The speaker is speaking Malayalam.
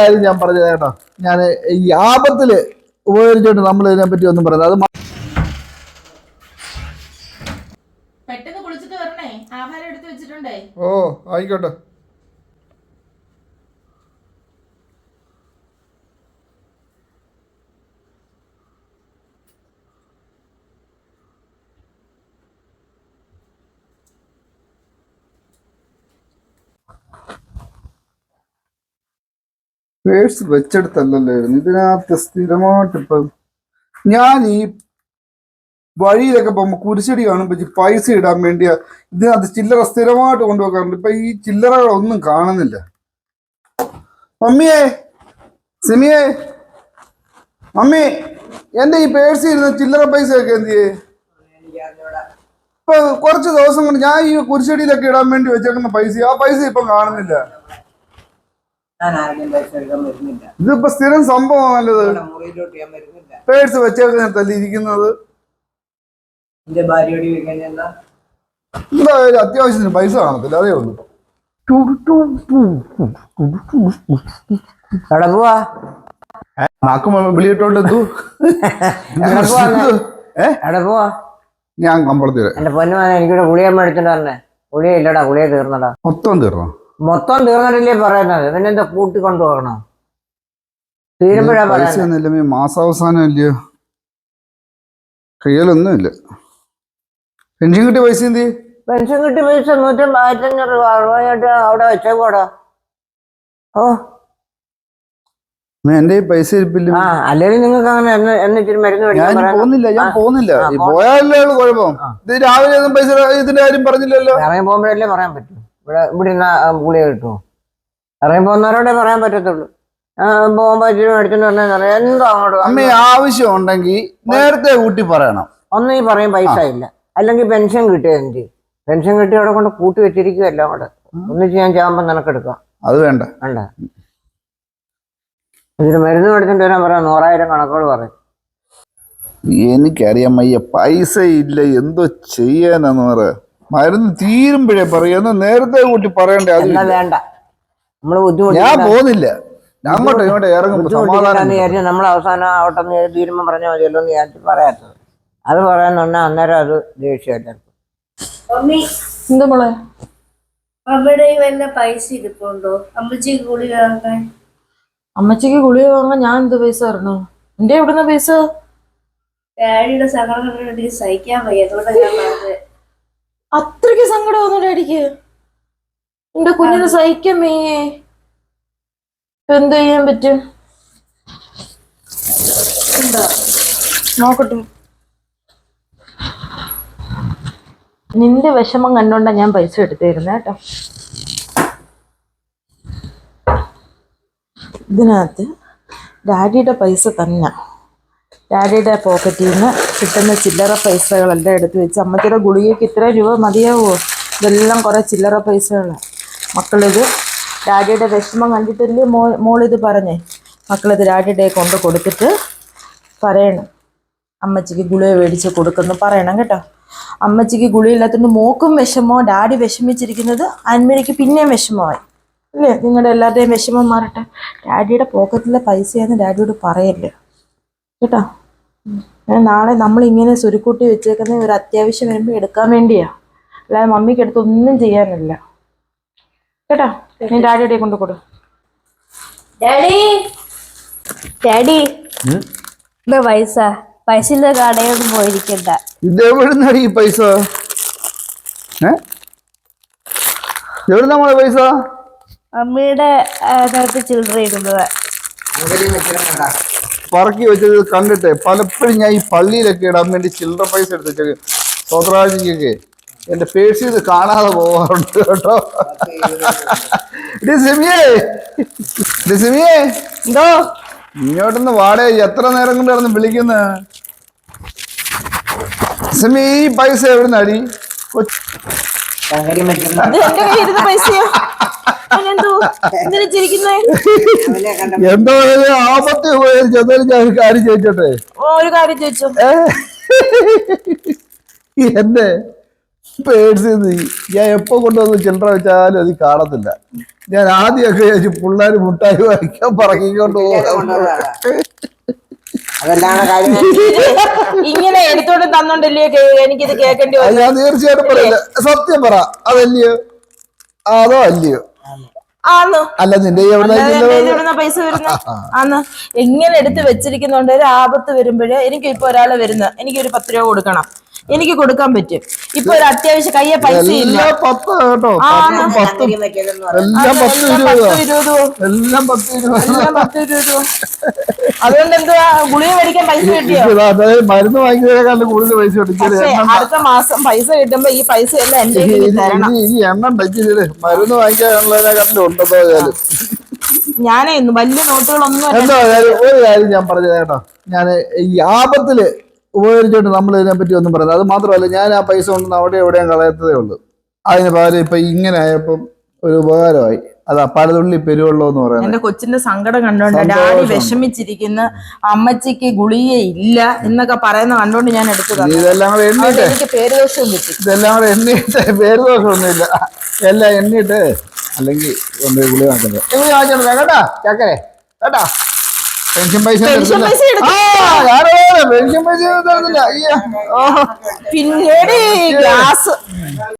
കാര്യം ഞാൻ പറഞ്ഞത് കേട്ടോ. ഞാൻ ഈ ആപത്തിൽ ഉപകരിച്ചിട്ട് നമ്മൾ ഇതിനെ പറ്റി ഒന്നും പറയുന്നത് അത് പെട്ടെന്ന് കുളിച്ചിട്ട് വരണേ. ആഹാരം എടുത്ത് വെച്ചിട്ടുണ്ടേ. ഓ ആയിക്കോട്ടെ. പേഴ്സ് വെച്ചെടുത്തല്ലല്ലായിരുന്നു ഇതിനകത്ത് സ്ഥിരമായിട്ട് ഇപ്പം ഞാൻ ഈ വഴിയിലൊക്കെ പോകുമ്പോൾ കുരിശടി കാണുമ്പോൾ പൈസ ഇടാൻ വേണ്ടിയാ ഇതിനകത്ത് ചില്ലറ സ്ഥിരമായിട്ട് കൊണ്ടുപോകാറുണ്ട് ഇപ്പൊ ഈ ചില്ലറകളൊന്നും കാണുന്നില്ല. മമ്മിയേ സിമിയെ മമ്മി എന്റെ ഈ പേഴ്സിൽ ഇരുന്ന ചില്ലറ പൈസ ഒക്കെ എന്ത് ചെയ്യേ? ഇപ്പൊ കുറച്ച് ദിവസം കൊണ്ട് ഞാൻ ഈ കുരിശടിയിലൊക്കെ ഇടാൻ വേണ്ടി വെച്ചേക്കുന്ന പൈസ ആ പൈസ ഇപ്പൊ കാണുന്നില്ല. ഞാൻ ആരുടെയും പൈസ എടുക്കാൻ വരുന്നില്ല. ഇതിപ്പോ സ്ഥിരം സംഭവമാണല്ലത് ഇവിടെ മുറിയിലോട്ട് ഞാൻ വരുന്നില്ല. പേഴ്സ് വെച്ചേക്കുന്നതല്ലേ ഇരിക്കുന്നത് എന്റെ ഭാര്യയോട് ചോദിക്കാൻ എന്താ? എന്തായാലും അത്യാവശ്യത്തിന് പൈസ കാണത്തില്ല അതേ ഉള്ളൂ എവിടെ പോവാ? നാക്കും വിളിയിട്ടോണ്ട് എത്തു എവിടെ പോവാ? ഏ? എവിടെ പോവാ? ഞാൻ കമ്പളത്തിൽ എന്റെ പൊന്നുമാനെ എനിക്കിവിടെ ഗുളിയമ്മ എടുത്തിട്ട് ഗുളിയ ഇല്ലടാ ഗുളിയ തീർന്നടാ. മൊത്തം തീർന്നോ? മൊത്തം തീർന്നിട്ടില്ലേ പറയുന്നത്? പിന്നെന്താ കൂട്ടി കൊണ്ടുപോകണം തീരുമ്പോഴാ പറയുന്നത് മാസാവസാനം ഇല്ലയോ കയ്യിലൊന്നുമില്ല പെൻഷൻ കിട്ടിയ പൈസ എന്ത്? പെൻഷൻ കിട്ടിയ പൈസ നൂറ്റി ആയിരത്തഞ്ഞൂറ് രൂപ അറുപതായിട്ട് അവിടെ വെച്ചേക്കോടാ ഓ. എന്റെ ഈ പൈസ ഇരിപ്പില്ല? അല്ലെങ്കിൽ നിങ്ങൾക്ക് അങ്ങനെ മരുന്ന് ഞാൻ പോകുന്നില്ല ഞാൻ പോകുന്നില്ല. പോയാലേ കുഴപ്പം. ഇത് രാവിലെ ഒന്നും പൈസ ഇതിന്റെ കാര്യം പറഞ്ഞില്ലല്ലോ. ഇറങ്ങി പോകുമ്പോഴല്ലേ പറയാൻ പറ്റൂ. ഇവിടെ ഇവിടെ നിന്ന് ഗുളിക കിട്ടുമോ? ഇറങ്ങി പോകുന്നവരോടെ പറയാൻ പറ്റത്തുള്ളൂ. പോകുമ്പോ ഇച്ചിരി മേടിച്ചോണ്ട് പറഞ്ഞാൽ അറിയാം എന്തോ അങ്ങോട്ട് അമ്മ ആവശ്യം ഉണ്ടെങ്കിൽ നേരത്തെ കൂട്ടി പറയണം. ഒന്നും ഈ പറയും പൈസ ഇല്ല. അല്ലെങ്കിൽ പെൻഷൻ കിട്ടിയ എന്ത്? പെൻഷൻ കിട്ടി അവിടെ കൊണ്ട് കൂട്ടി വെച്ചിരിക്കുമല്ലോ അവിടെ ഒന്നിച്ച് ഞാൻ ചാകുമ്പോൾ നിനക്കെടുക്കാം. അത് വേണ്ട. വേണ്ട. ഇതിന് മരുന്ന് മേടിച്ചിട്ട് വരാൻ പറയാം. നൂറായിരം കണക്കോട് പറയും. എനിക്കറിയാം അയ്യ പൈസ ഇല്ല എന്തോ ചെയ്യാനെന്ന് പറ. മരുന്ന് തീരുമ്പോഴേ പറയുന്ന നേരത്തെ കൂട്ടി പറയണ്ടേ അത് എന്നാ വേണ്ട. നമ്മൾ ഞാൻ ബുദ്ധിമുട്ടില്ല പോകുന്നില്ല. ഞാൻ അങ്ങോട്ട് ഇങ്ങോട്ട് ഇറങ്ങും സമാധാനം നമ്മൾ അവസാനം ആവട്ടെ എന്ന് പറഞ്ഞാൽ മതിയല്ലോ എന്ന് വിചാരിച്ച് പറയാത്തത്. അത് പറയാന്ന് അന്നേരം അത് ദേഷ്യമല്ല മമ്മി എന്താ മോളെ? അവിടെ വല്ല പൈസ ഇരിപ്പുണ്ടോ? അമ്മച്ചി ഗുളി വാങ്ങാൻ? അമ്മച്ചിക്ക് ഗുളിക വാങ്ങാൻ ഞാൻ എന്ത് പൈസ തരണോ? എന്റെ എവിടുന്ന പൈസ? ഡാഡിയുടെ സങ്കടം കണ്ടിട്ട് എനിക്ക് സഹിക്കാൻ വയ്യ. അതുകൊണ്ടാണ് ഞാൻ പറഞ്ഞത്. അത്രയ്ക്ക് സങ്കടം ഒന്നും ഡാഡിക്ക് എന്റെ കുഞ്ഞിനെ സഹിക്കാൻ വയ്യേ എന്ത് ചെയ്യാൻ പറ്റും? എന്താ? നോക്കട്ടെ. നിന്റെ വിഷമം കണ്ടോണ്ടാ ഞാൻ പൈസ എടുത്തിരുന്ന കേട്ടോ. ഇതിനകത്ത് ഡാഡിയുടെ പൈസ തന്നെ. ഡാഡിയുടെ പോക്കറ്റിൽ നിന്ന് കിട്ടുന്ന ചില്ലറ പൈസകളെല്ലാം എടുത്ത് വെച്ച് അമ്മച്ചിയുടെ ഗുളികയ്ക്ക് ഇത്ര രൂപ മതിയാവുമോ ഇതെല്ലാം കുറേ ചില്ലറ പൈസകളാണ് മക്കളിത് ഡാഡിയുടെ വിഷമം കണ്ടിട്ടില്ലേ മോ മോളിത് പറഞ്ഞേ? മക്കളിത് ഡാഡിയുടെ കൊണ്ട് കൊടുത്തിട്ട് പറയണം. അമ്മച്ചിക്ക് ഗുളിക മേടിച്ച് കൊടുക്കുന്നു പറയണം കേട്ടോ. അമ്മച്ചിക്ക് ഗുളിയില്ലാത്തതുകൊണ്ട് മോക്കും വിഷമോ ഡാഡി വിഷമിച്ചിരിക്കുന്നത് അന്മരിക്ക് പിന്നെയും വിഷമമായി. അല്ലേ? നിങ്ങളുടെ എല്ലാവരുടെയും വിഷമം മാറട്ടെ. ഡാഡിയുടെ പോക്കറ്റിലെ പൈസയാന്ന് ഡാഡിയോട് പറയല്ലേ. കേട്ടോ? നാളെ നമ്മൾ ഇങ്ങനെ സുരുക്കൂട്ടി വെച്ചേക്കുന്ന ഒരു അത്യാവശ്യം വരുമ്പോൾ എടുക്കാൻ വേണ്ടിയാ. അല്ലാതെ മമ്മിക്ക് അടുത്ത് ഒന്നും ചെയ്യാനില്ല. കേട്ടോ? നീ ഡാഡിയുടെ കൊണ്ട് കൊടു. ഡാഡി? ഡാഡി? ഇവിടെ പൈസ പൈസ? ഇല്ല കടയൊന്നും പോയിരിക്കണ്ട. പൈസ? എവിടുന്ന പൈസ? അമ്മയുടെ ചിൽഡ്രൻ ഇടുന്നത്. പറക്കി വെച്ചത് കണ്ടിട്ട് പലപ്പോഴും ഞാൻ ഈ പള്ളിയിലൊക്കെ ഇടാൻ വേണ്ടി ചില്ലറ പൈസ എടുത്ത് വെച്ചേക്ക് സ്വതരാജിക്കൊക്കെ എന്റെ പേഴ്സ് ഇത് കാണാതെ പോവാറുണ്ട് കേട്ടോ. ഡിസിമിയേ എന്തോ? ഇങ്ങോട്ടൊന്ന് വാടേ എത്ര നേരം കൊണ്ട് കിടന്ന് വിളിക്കുന്ന? സിമി ഈ പൈസ എവിടുന്നാടി? കൊച്ചു പൈസയോ. എന്താ പറയുക ആപത്ത് ഉപയോഗിച്ച് എന്തായാലും ഞാൻ ഒരു കാര്യം ചോദിച്ചോട്ടെ ഓ, ഒരു കാര്യം ചോദിച്ചു? എന്നെ പേടിച്ച് നീ ഞാൻ എപ്പോ കൊണ്ടുവന്ന് ചില്ലറ വെച്ചാലും അത് കാണത്തില്ല. ഞാൻ ആദ്യമൊക്കെ ചോദിച്ചു പിള്ളേർ മുട്ടായി വാങ്ങിക്കാൻ പറക്കിക്കൊണ്ട് പോകാം. ഇങ്ങനെ എടുത്തോണ്ട് തന്നോണ്ടല്ലേ എനിക്കിത് കേൾക്കേണ്ടി ഞാൻ തീർച്ചയായിട്ടും പറയില്ല. സത്യം പറ. അതല്ലയോ? അതോ അല്ലയോ? അല്ല നിന്റെ പൈസ വരുന്ന ആന്ന്. എങ്ങനെ എടുത്ത് വെച്ചിരിക്കുന്നോണ്ട്? ഒരു ആപത്ത് വരുമ്പോഴേ എനിക്ക് ഇപ്പൊ ഒരാൾ വരുന്ന. എനിക്ക് ഒരു പത്ത് രൂപ കൊടുക്കണം. എനിക്ക് കൊടുക്കാൻ പറ്റും. ഇപ്പൊ ഒരു അത്യാവശ്യം കയ്യെ പൈസ ഇല്ല. അതുകൊണ്ട് എന്തുവാ? ഗുളിക മേടിക്കാൻ പൈസ കിട്ടിയോ? മരുന്ന് വാങ്ങിക്കുന്നതിനേക്കാളും കൂടുതൽ പൈസ അടുത്ത മാസം പൈസ കിട്ടുമ്പോ ഈ പൈസ എല്ലാം എന്റെ എണ്ണ ഉണ്ടാക്കിയത് മരുന്ന് വാങ്ങിക്കാനുള്ളതിനെക്കാട്ടിലും കാര്യം ഞാനേ വലിയ നോട്ടുകളൊന്നും ഒരു കാര്യം ഞാൻ പറഞ്ഞു കേട്ടോ. ഞാൻ ഈ ആപത്തിൽ ഉപകരിച്ചിട്ട് നമ്മൾ ഇതിനെ പറ്റി ഒന്നും പറയുന്നത് അത് മാത്രമല്ല ഞാൻ ആ പൈസ കൊണ്ടൊന്നും അവിടെ എവിടെയും കളയത്തതേ ഉള്ളൂ. അതിന് പകരം ഇപ്പൊ ഇങ്ങനെ ആയപ്പം ഒരു ഉപകാരമായി. അതാ പലതുള്ളി പെരുവെള്ളം എന്ന് പറയുന്നത്. എന്റെ കൊച്ചിന്റെ സങ്കടം കണ്ടോണ്ട്. ഡാഡി വിഷമിച്ചിരിക്കുന്ന. അമ്മച്ചിക്ക് ഗുളിക ഇല്ല എന്നൊക്കെ പറയുന്ന കണ്ടോണ്ട് ഞാൻ എടുത്തതാണ് ഇതെല്ലാം കൂടെ എണ്ണിട്ട്. എനിക്ക് പേര് ദോഷവും കിട്ടി. ഇതെല്ലാം കൂടെ എണ്ണിട്ട്. പേര് ദോഷമൊന്നുമില്ല എല്ലാം എണ്ണിട്ട്. അല്ലെങ്കിൽ കൊണ്ട് ഗുളി വാങ്ങിക്കുന്നത് ഗുളി വാങ്ങിച്ചോണ്ട് കേട്ടാ? ചക്കരെ കേട്ടാ? പെൻഷൻ പൈസ പെൻഷൻ പൈസ പെൻഷൻ പൈസ പിന്നീട് ഗ്യാസ്.